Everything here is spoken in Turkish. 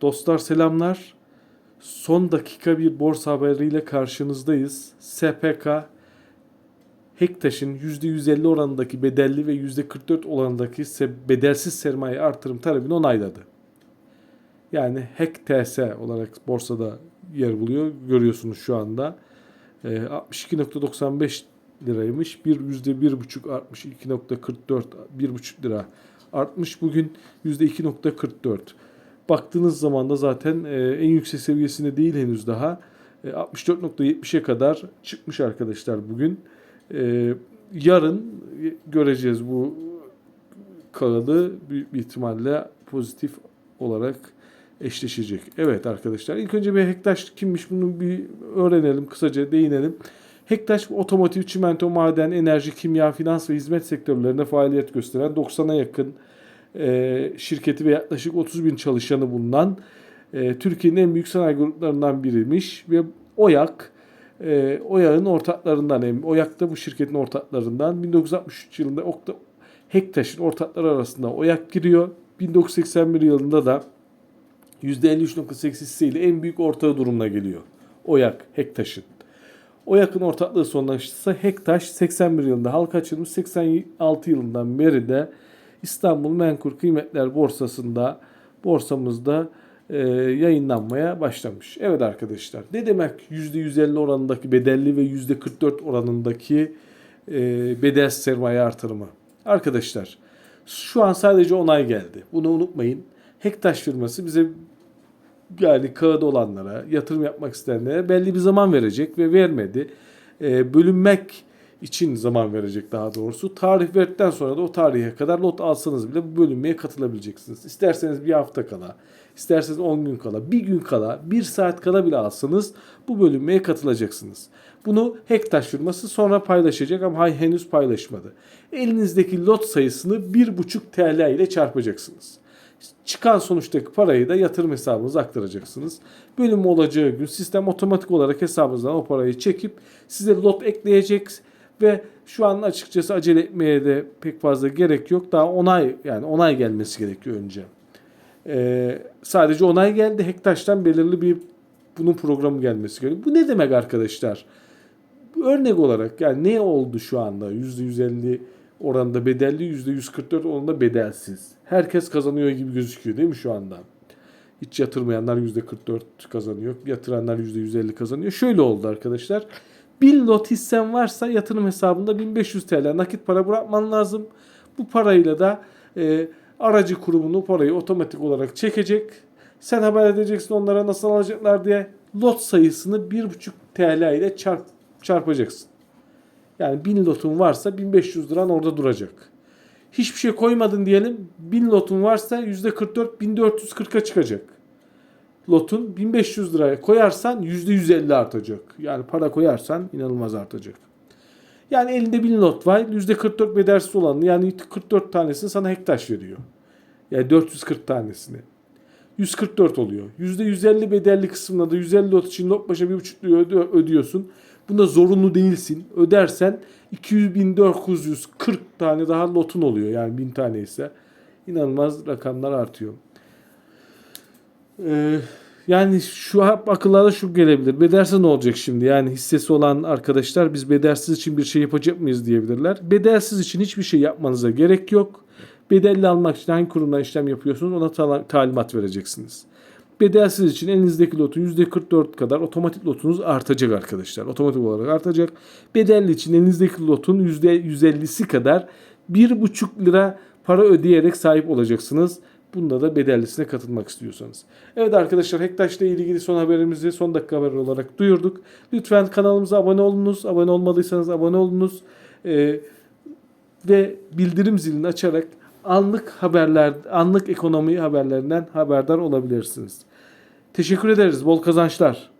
Dostlar selamlar. Son dakika bir borsa haberiyle karşınızdayız. SPK Hektaş'ın %150 oranındaki bedelli ve %44 oranındaki bedelsiz sermaye artırım talebini onayladı. Yani HEK-TS olarak borsada yer buluyor. Görüyorsunuz şu anda. Ee, 62.95 liraymış. Bir %1,5 artmış. 2.44 1,5 lira artmış. Bugün %2.44. Baktığınız zaman da zaten e, en yüksek seviyesinde değil henüz daha. E, 64.70'e kadar çıkmış arkadaşlar bugün. E, yarın göreceğiz bu kağıdı büyük bir ihtimalle pozitif olarak eşleşecek. Evet arkadaşlar ilk önce bir Hektaş kimmiş bunu bir öğrenelim kısaca değinelim. Hektaş otomotiv, çimento, maden, enerji, kimya, finans ve hizmet sektörlerinde faaliyet gösteren 90'a yakın e, şirketi ve yaklaşık 30 bin çalışanı bulunan e, Türkiye'nin en büyük sanayi gruplarından biriymiş ve OYAK e, OYAK'ın ortaklarından hem OYAK da bu şirketin ortaklarından 1963 yılında Okta, Hektaş'ın ortakları arasında OYAK giriyor. 1981 yılında da %53.8 hisseyle en büyük ortağı durumuna geliyor. OYAK, Hektaş'ın. OYAK'ın ortaklığı sonlaşırsa Hektaş 81 yılında halka açılmış 86 yılından beri de İstanbul Menkul Kıymetler Borsası'nda borsamızda e, yayınlanmaya başlamış. Evet arkadaşlar ne demek %150 oranındaki bedelli ve %44 oranındaki e, bedel sermaye artırımı? Arkadaşlar şu an sadece onay geldi. Bunu unutmayın. Hektaş firması bize yani kağıda olanlara, yatırım yapmak isteyenlere belli bir zaman verecek ve vermedi. E, bölünmek için zaman verecek daha doğrusu. Tarih verdikten sonra da o tarihe kadar lot alsanız bile bu bölünmeye katılabileceksiniz. İsterseniz bir hafta kala, isterseniz 10 gün kala, bir gün kala, bir saat kala bile alsanız bu bölünmeye katılacaksınız. Bunu Hektaş firması sonra paylaşacak ama hay henüz paylaşmadı. Elinizdeki lot sayısını 1,5 TL ile çarpacaksınız. Çıkan sonuçtaki parayı da yatırım hesabınıza aktaracaksınız. Bölüm olacağı gün sistem otomatik olarak hesabınızdan o parayı çekip size lot ekleyecek ve şu an açıkçası acele etmeye de pek fazla gerek yok. Daha onay yani onay gelmesi gerekiyor önce. Ee, sadece onay geldi. Hektaş'tan belirli bir bunun programı gelmesi gerekiyor. Bu ne demek arkadaşlar? Örnek olarak yani ne oldu şu anda? %150 oranda bedelli, %144 oranda bedelsiz. Herkes kazanıyor gibi gözüküyor değil mi şu anda? Hiç yatırmayanlar %44 kazanıyor. Yatıranlar %150 kazanıyor. Şöyle oldu arkadaşlar. 1000 lot hissen varsa yatırım hesabında 1500 TL nakit para bırakman lazım. Bu parayla da e, aracı kurumunun parayı otomatik olarak çekecek. Sen haber edeceksin onlara nasıl alacaklar diye lot sayısını 1,5 TL ile çarp, çarpacaksın. Yani 1000 lotun varsa 1500 liran orada duracak. Hiçbir şey koymadın diyelim. 1000 lotun varsa %44 1440'a çıkacak. Lotun 1500 liraya koyarsan %150 artacak. Yani para koyarsan inanılmaz artacak. Yani elinde 1000 lot var. %44 bedelsiz olanı yani 44 tanesini sana hektaş veriyor. Yani 440 tanesini. 144 oluyor. %150 bedelli kısmında da 150 lot için lot başa 1,5 lira ödüyorsun. Bunda zorunlu değilsin. Ödersen 200.940 tane daha lotun oluyor. Yani 1000 tane ise inanılmaz rakamlar artıyor. Ee, yani şu hep akıllara şu gelebilir. Bedelsiz ne olacak şimdi? Yani hissesi olan arkadaşlar biz bedelsiz için bir şey yapacak mıyız diyebilirler. Bedelsiz için hiçbir şey yapmanıza gerek yok. Bedelli almak için hangi kurumdan işlem yapıyorsunuz ona talimat vereceksiniz. Bedelsiz için elinizdeki lotun %44 kadar otomatik lotunuz artacak arkadaşlar. Otomatik olarak artacak. Bedelli için elinizdeki lotun %150'si kadar 1,5 lira para ödeyerek sahip olacaksınız. Bunda da bedellisine katılmak istiyorsanız. Evet arkadaşlar Hektaş ile ilgili son haberimizi son dakika haber olarak duyurduk. Lütfen kanalımıza abone olunuz. Abone olmadıysanız abone olunuz. Ee, ve bildirim zilini açarak anlık haberler, anlık ekonomi haberlerinden haberdar olabilirsiniz. Teşekkür ederiz. Bol kazançlar.